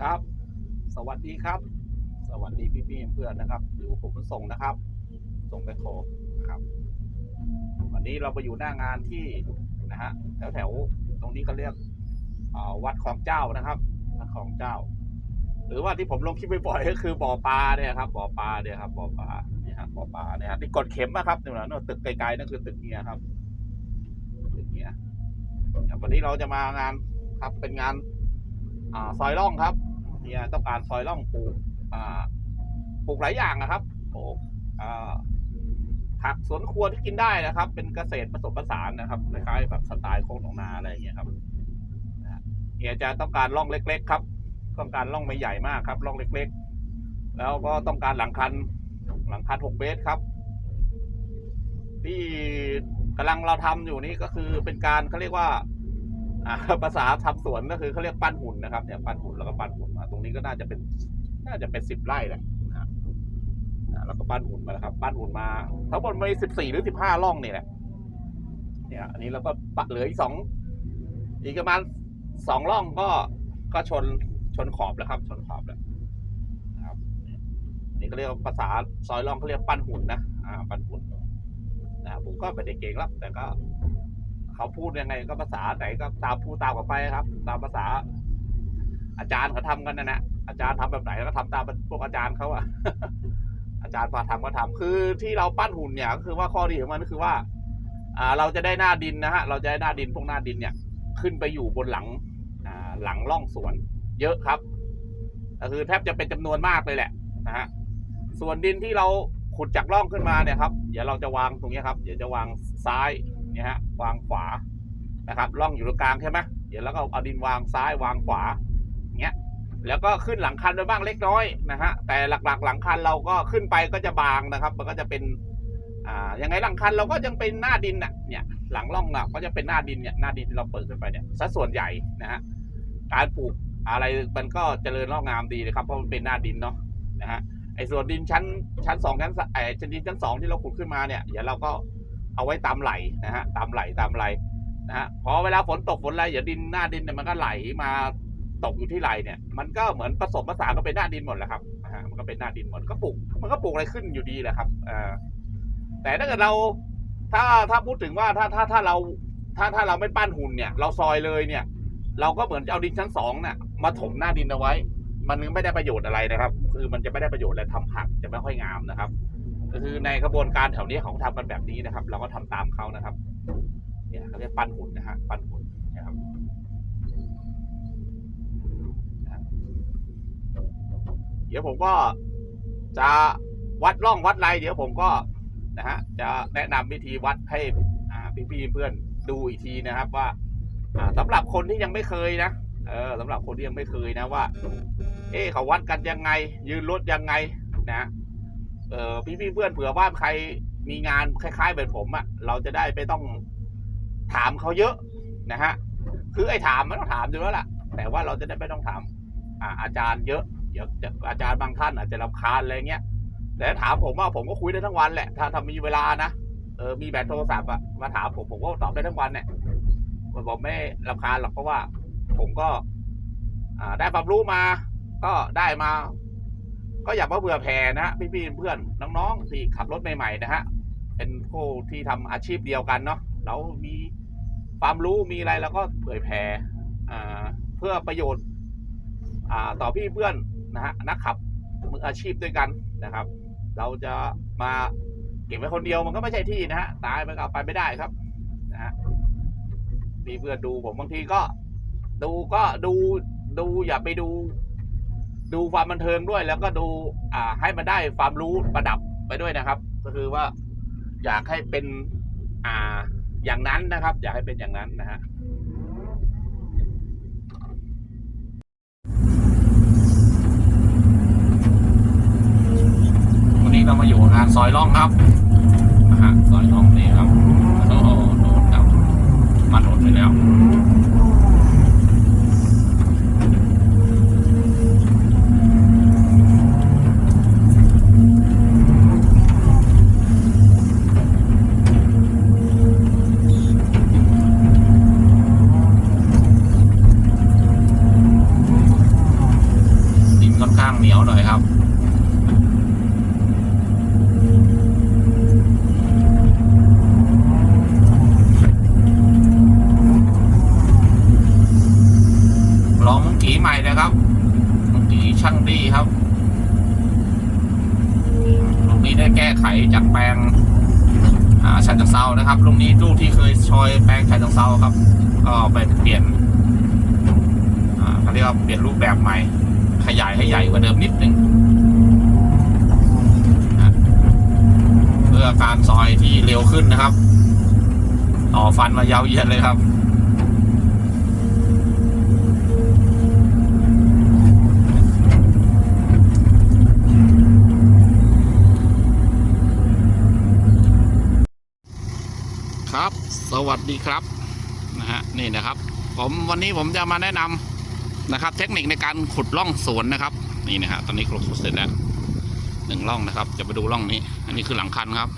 ครับ สวัสดีครับ สวัสดีพี่พี่ๆเพื่อนนะครับอยู่ผมส่งนะครับ ส่งไปโคครับ วันนี้เราไปอยู่หน้างานที่นะฮะแถวแถวๆตรงนี้ก็เรียกวัดของเจ้านะครับวัดของเจ้า หรือว่าที่ผมลงคลิปบ่อยๆก็คือบ่อปลาเนี่ยครับบ่อปลาเนี่ยครับบ่อปลาเนี่ยบ่อปลาเนี่ยที่กดเข็มนะครับนี่นะตึกไกลๆนั่นคือตึกเนี้ยครับตึกเนี้ยวันนี้เราจะมางานครับเป็นงาน อ่าซอยร่องครับเนี่ยต้องการซอยร่องปลูกอ่าปลูกหลายอย่างนะครับปลูกอ่าผักสวนครัวที่กินได้นะครับ เป็นเกษตรผสมผสานนะครับคล้ายๆแบบสไตล์โคกหนองนาอะไรอย่างเงี้ยครับเนี่ยจะต้องการร่องเล็ก ๆ ครับ ต้องการร่องไม่ใหญ่มากครับร่องเล็ก ๆ แล้วก็ต้องการหลังคันหลังคันหกเมตรครับ ที่กำลังเราทำอยู่นี่ก็คือเป็นการเขาเรียกว่า ภาษาทำสวนก็คือเขาเรียกปั้นหุ่นนะครับเนี่ยปั้นหุ่นแล้วก็ปั้นหุ่นมาตรงนี้ก็น่าจะเป็นน่าจะเป็นสิบไร่แหละนะครับแล้วก็ปั้นหุ่นมาล้วครับ ปั้นหุ่นมาทั้งหมดมีสิบสี่หรือสิบห้าร่องนี่แหละเนี่ยอันนี้เราก็ปะเหลืออีกสองอีกประมาณสองร่องก็ก็ชนชนขอบแล้วครับ ชนขอบแล้วนะครับนี่ก็เรียกภาษาซอยร่องเขาเรียกปั้นหุ่นนะอ่าปั้นหุ่นนะผมก็ไม่ได้เก่งหรอกแต่ก็ เขาพูดยังไงก็ภาษาไหนก็ตามพูดตามกันไปครับ ตามภาษา อาจารย์เขาทำกันนะนะอาจารย์ทำแบบไหนก็ทำตามพวกอาจารย์เขาอะอาจารย์พาทำก็ทำคือที่เราปั้นหุ่นเนี่ยก็คือว่าข้อดีของมันก็คือว่า อ่า เราจะได้หน้าดินนะฮะ เราจะได้หน้าดินพวกหน้าดินเนี่ย ขึ้นไปอยู่บนหลัง อ่า หลังร่องสวน เยอะครับก็คือแทบจะเป็นจำนวนมากเลยแหละนะฮะส่วนดินที่เราขุดจากร่องขึ้นมาเนี่ยครับ เดี๋ยวเราจะวางตรงนี้ครับ เดี๋ยวจะวางซ้าย เนี่ยฮะวางขวานะครับร่องอยู่ตรงกลางใช่ไหมเดี๋ยวแล้วก็เอาดินวางซ้ายวางขวาเงี้ยแล้วก็ขึ้นหลังคันไปบ้างเล็กน้อยนะฮะแต่หลักๆ หลังคันเราก็ขึ้นไปก็จะบางนะครับ มันก็จะเป็นอ่ายังไงหลังคันเราก็ยังเป็นหน้าดินน่ะเนี่ยหลังร่องน่ะก็จะเป็นหน้าดินเนี่ยหน้าดินที่เราเปิดขึ้นไปเนี่ยสัดส่วนใหญ่นะฮะการปลูกอะไรมันก็เจริญงอกงามดีนะครับเพราะมันเป็นหน้าดินเนาะนะฮะไอ้ส่วนดินชั้นชั้นสองชั้นไอ้ชั้นดินชั้นสองที่เราขุดขึ้นมาเนี่ยเดี๋ยวเราก็ เอาไว้ตามไหลนะฮะตามไหลตามไหลนะฮะพอเวลาฝนตกฝนอะไรอย่าดินหน้าดินเนี่ยมันก็ไหลมาตกอยู่ที่ไหลเนี่ย มันก็เหมือนผสมผสานก็เป็นหน้าดินหมดแหละครับฮะมันก็เป็นหน้าดินหมดก็ปลูกมันก็ปลูกอะไรขึ้นอยู่ดีแหละครับอ่าแต่ถ้าเกิดเราถ้าถ้าพูดถึงว่าถ้าถ้าถ้าเราถ้าถ้าเราไม่ปั้นหุ่นเนี่ย เราซอยเลยเนี่ย เราก็เหมือนจะเอาดินชั้นสองเนี่ยมาถมหน้าดินเอาไว้ มันไม่ได้ประโยชน์อะไรนะครับ คือมันจะไม่ได้ประโยชน์อะไรทำผักจะไม่ค่อยงามนะครับ คือในกระบวนการแถวนี้เขาทำกันแบบนี้นะครับ เราก็ทำตามเขานะครับ เนี่ยเขาเรียกปั้นหุ่นนะฮะปั้นหุ่นนะครับเดี๋ยวผมก็จะวัดร่องวัดไรเดี๋ยวผมก็นะฮะจะแนะนำวิธีวัดให้อ่พี่ๆเพื่อนดูอีกทีนะครับว่าอ่าสำหรับคนที่ยังไม่เคยนะเออสำหรับคนที่ยังไม่เคยนะว่า เอ๊เขาวัดกันยังไง ยืนรถยังไงนะ เออพี่พี่เพื่อนเผื่อว่าใครมีงานคล้าย ๆแบบผมอะ่ะ เราจะได้ไม่ต้องถามเขาเยอะนะฮะ คือไอ้ถามไมันต้องถามอยู่แล้วล่ะ แต่ว่าเราจะได้ไม่ต้องถามอาอาจารย์เยอะเดี๋ยวอาจารย์บางท่านอาจจะรำคาญอะไรเงี้ย แต่ถามผมว่าผมก็คุยได้ทั้งวันแหละ ถ้าถ้ามีเวลานะ เออ มีแบตโทรศัพท์อะมาถามผมผมก็ตอบได้ทั้งวันเนี่ยผมบอกไม่รำคาญหรอกเพราะว่า ผมก็ อ่า ได้ความรู้มา ก็ได้มา ก็อย่ามาเบื่อแผ่นะฮะพี่ๆเพื่อนน้องๆที่ขับรถใหม่ๆนะฮะเป็นผู้ที่ทำอาชีพเดียวกันเนาะเรามีความรู้มีอะไรเราก็เผยแผ่อ่เพื่อประโยชน์ต่อพี่เพื่อนนะฮะนักขับมืออาชีพด้วยกันนะครับ เราจะมาเก็บไว้คนเดียวมันก็ไม่ใช่ที่นะฮะตายไปก็เอาไปไม่ได้ครับนะฮะพี่เพื่อนดูผมบางทีก็ดูก็ดูดูอย่าไปดู ดูความบันเทิงด้วย แล้วก็ดูอ่าให้มันได้ความรู้ประดับไปด้วยนะครับ ก็คือว่าอยากให้เป็นอ่าอย่างนั้นนะครับ อยากให้เป็นอย่างนั้นนะฮะวันนี้เรามาอยู่งานซอยล่องครับนะฮะซอยล่องนี่ครับโอ้โหโดนครับมาโดนไปแล้ว ได้แก้ไขจากแปลงอ่าชันจังเซานะครับลูกนี้ลูกที่เคยชอยแปลงชันจังเซาครับ ก็ไปเปลี่ยนอ่าเขาเรียกว่าเปลี่ยนรูปแบบใหม่ ขยายให้ใหญ่กว่าเดิมนิดนึงนะเพื่อการซอยที่เร็วขึ้นนะครับ ต่อฟันมายาวเยียดเลยครับ ครับ สวัสดีครับนะฮะนี่นะครับ ผมวันนี้ผมจะมาแนะนำนะครับ เทคนิคในการขุดร่องสวนนะครับ นี่นะฮะตอนนี้ขุดเสร็จแล้วหนึ่งร่องนะครับ จะไปดูร่องนี้ อันนี้คือหลังคันครับ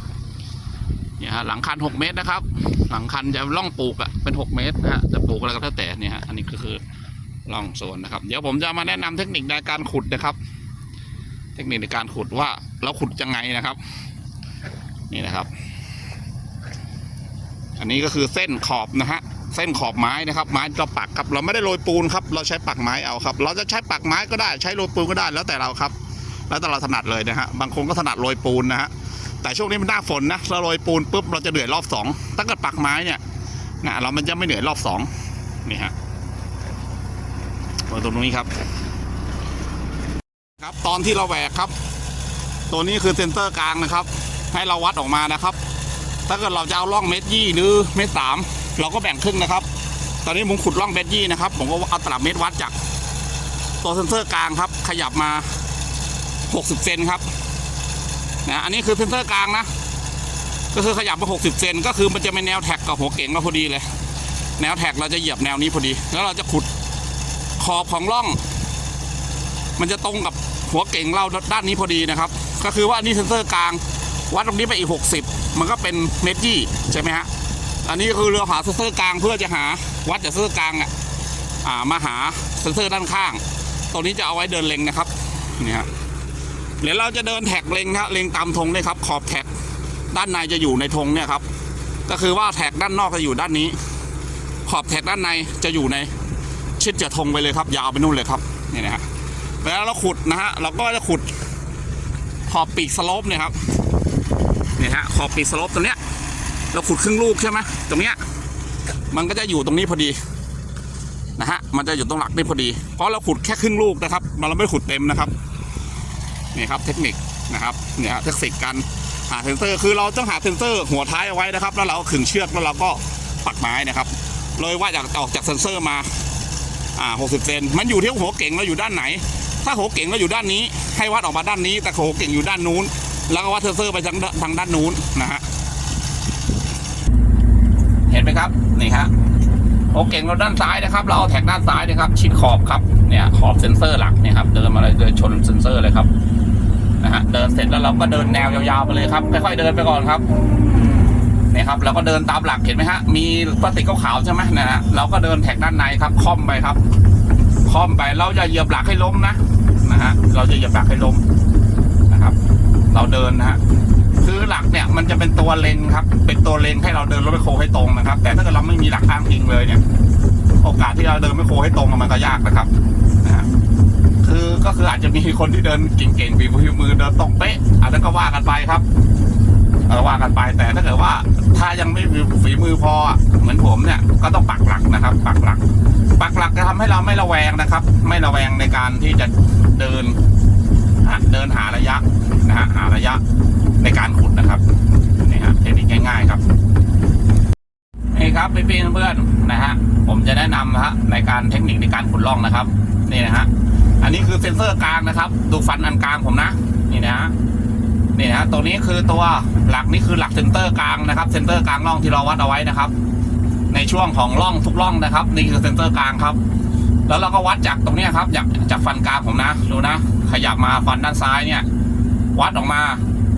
เนี่ยฮะหลังคันหกเมตรนะครับ หลังคันจะร่องปลูกอะเป็นหกเมตรนะฮะจะปลูกอะไรก็แล้วแต่เนี่ยฮะอันนี้ก็คือร่องสวนนะครับ เดี๋ยวผมจะมาแนะนำเทคนิคในการขุดนะครับ เทคนิคในการขุดว่าเราขุดยังไงนะครับ นี่นะครับ อันนี้ก็คือเส้นขอบนะฮะเส้นขอบไม้นะครับไม้เราปักครับเราไม่ได้โรยปูนครับเราใช้ปักไม้เอาครับ เราจะใช้ปักไม้ก็ได้ใช้โรยปูนก็ได้แล้วแต่เราครับ แล้วแต่เราถนัดเลยนะฮะบางคนก็ถนัดโรยปูนนะฮะแต่ช่วงนี้มันหน้าฝนนะเราโรยปูนปุ๊บเราจะเหนื่อยรอบสองถ้าเกิดปักไม้เนี่ยนะเรามันจะไม่เหนื่อยรอบสองนี่ฮะตรงนี้ครับครับตอนที่เราแหวกครับ ตัวนี้คือเซนเตอร์กลางนะครับ ให้เราวัดออกมานะครับ ถ้าเกิดเราจะเอาร่องเมตรยี่หรือเมตรสามเราก็แบ่งครึ่งนะครับ ตอนนี้ผมขุดร่องเมตรยี่นะครับ ผมก็เอาตลับเมตรวัดจาก ตัวเซนเซอร์กลางครับ ขยับมา 60เซนครับนะอันนี้คือเซนเซอร์กลางนะ ก็คือขยับมา 60เซนก็คือมันจะเป็นแนวแท็กกับหัวเก่งเราพอดีเลย แนวแท็กเราจะเหยียบแนวนี้พอดี แล้วเราจะขุดขอบของร่อง มันจะตรงกับหัวเก่งเราด้านนี้พอดีนะครับ ก็คือว่าอันนี้เซนเซอร์กลางวัดตรงนี้ไปอีก 60 มันก็เป็นเมตรยี่ใช่ไหมฮะอันนี้คือเราหาเซนเซอร์กลางเพื่อจะหาวัดจากเซนเซอร์กลางอะมาหาเซนเซอร์ด้านข้างตรงนี้จะเอาไว้เดินเล็งนะครับนี่ฮะเดี๋ยวเราจะเดินแท็กเล็งครับเล็งตามธงเลยครับ ขอบแท็กด้านในจะอยู่ในธงเนี่ยครับ ก็คือว่าแท็กด้านนอกจะอยู่ด้านนี้ ขอบแท็กด้านในจะอยู่ในชิดจะธงไปเลยครับ ยาวไปนู่นเลยครับนี่นะฮะเวลาเราขุดนะฮะเราก็จะขุดขอบปีกสโลปเนี่ยครับ เนี่ยฮะขอบปีสลปตรงเนี้ยเราขุดครึ่งลูกใช่ไหมตรงเนี้ยมันก็จะอยู่ตรงนี้พอดีนะฮะมันจะอยู่ตรงหลักนี่พอดี เพราะเราขุดแค่ครึ่งลูกนะครับเราไม่ขุดเต็มนะครับนี่ครับเทคนิคนะครับเนี่ยฮะเทคนิคการหาเซนเซอร์คือเราต้องหาเซนเซอร์หัวท้ายเอาไว้นะครับ แล้วเราขึงเชือกแล้วเราก็ปักไม้นะครับเลยว่าจากออกจากเซนเซอร์มาอ่า60เซนมันอยู่ที่หัวเก่งเราอยู่ด้านไหน ถ้าหัวเก่งเราอยู่ด้านนี้ ให้วัดออกมาด้านนี้ แต่หัวเก่งอยู่ด้านนู้น แล้วก็วัดเซนเซอร์ไปทางทางด้านนู้นนะฮะเห็นไหมครับนี่ฮะโอเก่งเราด้านซ้ายนะครับ เราเอาแท็กด้านซ้ายนะครับ ชิดขอบครับเนี่ยขอบเซ็นเซอร์หลักเนี่ยครับเดินมาเลยเดินชนเซ็นเซอร์เลยครับนะฮะเดินเสร็จแล้วเราก็เดินแนวยาวๆไปเลยครับค่อยๆเดินไปก่อนครับเนี่ยครับเราก็เดินตามหลักเห็นไหมฮะมีพลาสติกขาวๆใช่ไหมนะฮะเราก็เดินแท็กด้านในครับค่อมไปครับค่อมไปเราจะเหยียบหลักให้ล้มนะนะฮะเราจะเหยียบหลักให้ล้มนะครับ เราเดินนะฮะคือหลักเนี่ยมันจะเป็นตัวเลนครับ เป็นตัวเลนให้เราเดินรถไมโครให้ตรงนะครับ แต่ถ้าเกิดเราไม่มีหลักอ้างอิงเลยเนี่ย โอกาสที่เราเดินไมคโครให้ตรงมันก็ยากนะครับนะฮะคือก็คืออาจจะมีคนที่เดินเก่งๆฝีมือเดินตรงเป๊ะอันนั้นก็ว่ากันไปครับเออว่ากันไปแต่ถ้าเกิดว่าถ้ายังไม่ฝีมือพอเหมือนผมเนี่ยก็ต้องปักหลักนะครับ ปักหลัก ปักหลักจะทำให้เราไม่ระแวงนะครับ ไม่ระแวงในการที่จะเดิน เดินหาระยะนะฮะหาระยะในการขุดนะครับนี่ฮะเทคนิคง่าย ๆ ครับนี่ครับพี่ๆเพื่อนๆนะฮะผมจะแนะนำนะฮะในการเทคนิคในการขุดร่องนะครับนี่นะฮะอันนี้คือเซ็นเซอร์กลางนะครับ ดูฟันอันกลางผมนะนี่นะฮะนี่นะฮะตัวนี้คือตัวหลักนี่คือหลักเซนเตอร์กลางนะครับเซนเตอร์กลางร่องที่เราวัดเอาไว้นะครับ ในช่วงของร่องทุกร่องนะครับ นี่คือเซนเตอร์กลางครับ แล้วเราก็วัดจากตรงนี้ครับจากจากฟันกลางผมนะดูนะ ขยับมาฟันด้านซ้ายเนี่ย วัดออกมา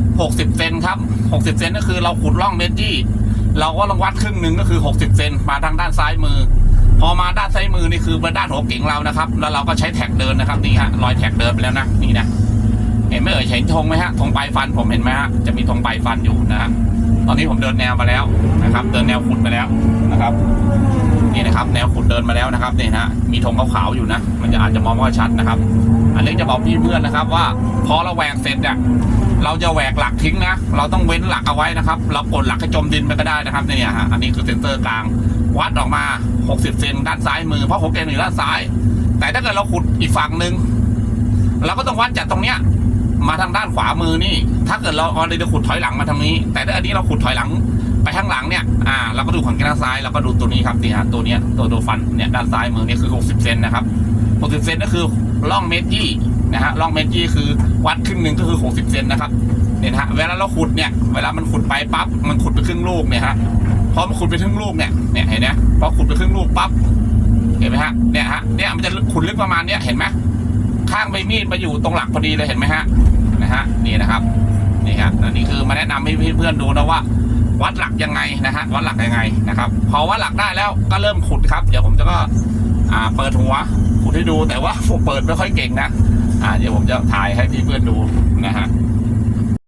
60เซนครับ60เซนก็คือเราขุดร่องเมตรยี่เราก็ลองวัดครึ่งหนึ่งก็คือ 60เซนมาทางด้านซ้ายมือ พอมาด้านซ้ายมือนี่คือเป็นด้านหัวเก่งเรานะครับ แล้วเราก็ใช้แท็กเดินนะครับนี่ฮะรอยแท็กเดินไปแล้วนะนี่นะ เห็นไหมเอ่ยเห็นธงไหมฮะธงปลายฟันผมเห็นไหมฮะจะมีธงปลายฟันอยู่นะฮะตอนนี้ผมเดินแนวมาแล้วนะครับ เดินแนวขุดไปแล้วนะครับนี่นะครับ แนวขุดเดินมาแล้วนะครับนี่ฮะมีธงขาวๆอยู่นะ มันจะอาจจะมองไม่ค่อยชัดนะครับ อันนี้จะบอกพี่เพื่อนนะครับว่าพอเราแหวกเสร็จเนี่ยเราจะแหวกหลักทิ้งนะ เราต้องเว้นหลักเอาไว้นะครับ เรากดหลักให้จมดินไปก็ได้นะครับเนี่ยฮะอันนี้คือเซนเตอร์กลาง วัดออกมา 60 เซนด้านซ้ายมือ เพราะหัวเกนอยู่ด้านซ้าย แต่ถ้าเกิดเราขุดอีกฝั่งหนึ่งเราก็ต้องวัดจากตรงเนี้ย มาทางด้านขวามือนี่ ถ้าเกิดเราเอาเลยจะขุดถอยหลังมาทางนี้ แต่ถ้าอันนี้เราขุดถอยหลังไปข้างหลังเนี่ย อ่า เราก็ดูของด้านซ้าย เราก็ดูตัวนี้ครับนี่ฮะตัวเนี้ย ตัวตัวฟัน เนี่ย ด้านซ้ายมือนี่คือ 60 เซนนะครับ 60 เซนก็คือร่องเมตรยี่นะฮะร่องเมตรยี่คือวัดครึ่งหนึ่งก็คือ 60 เซนนะครับ เนี่ยฮะ เวลาเราขุดเนี่ย เวลามันขุดไปปั๊บ มันขุดไปครึ่งลูกเนี่ยฮะ พอมันขุดไปครึ่งลูกเนี่ย เนี่ยเห็นไหมพอขุดไปครึ่งลูกปั๊บ เห็นไหมฮะ เนี่ยฮะ เนี่ยมันจะขุดลึกประมาณเนี้ย เห็นไหม ข้างใบมีดมาอยู่ตรงหลักพอดีเลยเห็นไหมฮะนะฮะนี่นะครับนี่ฮะอันนี้คือมาแนะนำให้เพื่อนๆดูนะว่า วัดหลักยังไงนะฮะวัดหลักยังไงนะครับพอวัดหลักได้แล้วก็เริ่มขุดครับ เดี๋ยวผมจะก็อ่าเปิดหัวขุดให้ดูแต่ว่าผมเปิดไม่ค่อยเก่งนะอ่าเดี๋ยวผมจะถ่ายให้พี่เพื่อนดูนะฮะ